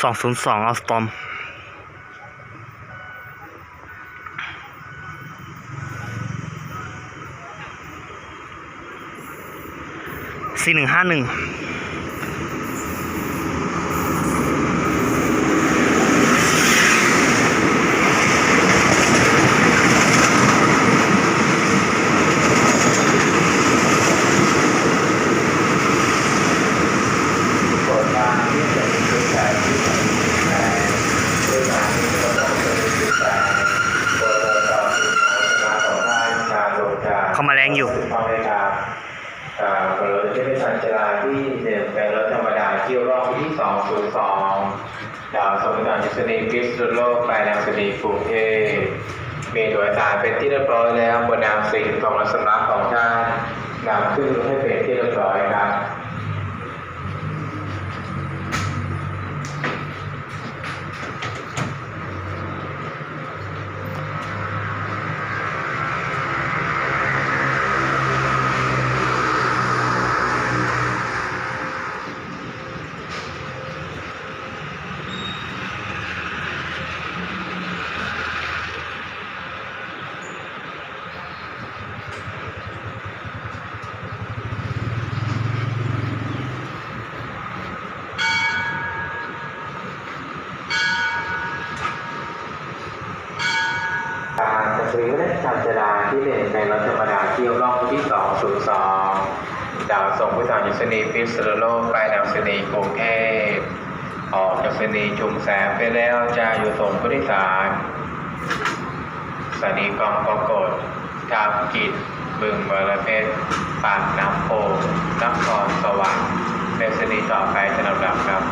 สองศูนย์สองอัลสตอมสี่หนึ่งห้าหนึ่ง โปรดทางที่จะมีจุดใจที่จะมีใจด้วยการที่ เขามาแรงอยู่ความในการอ่าเปิดที่เป็นชันจราที่หนึ่งเป็นรถธรรมดาเที่ยวรอบที่สองศูนย์สองดาวสมการจิสนีพิสตุโลกไปนามสนีกรุงเทพมีโดยสารเป็นที่เรียบร้อยแล้วบนนามสิ่งของรัศมีของท่านนำขึ้นให้เป็นที่เรียบร้อยครับ กา รจะซื้อและชันจราที่หนึ่งในรถธรรมดาเที่ยวล่องที่สองศูนย์สองดาวส่งผู้สารยุสนีพิษณุโลกไปดาวสนีกรุงเทพออกจากสนีชุมแสงไปแล้วจะอยู่ส่งผู้โดยสารสถานีกองปรากฏทางกิจบึงบรเพชรปากน้ำโพนครสวรรค์เป็นสนีต่อไปสำหรับครับ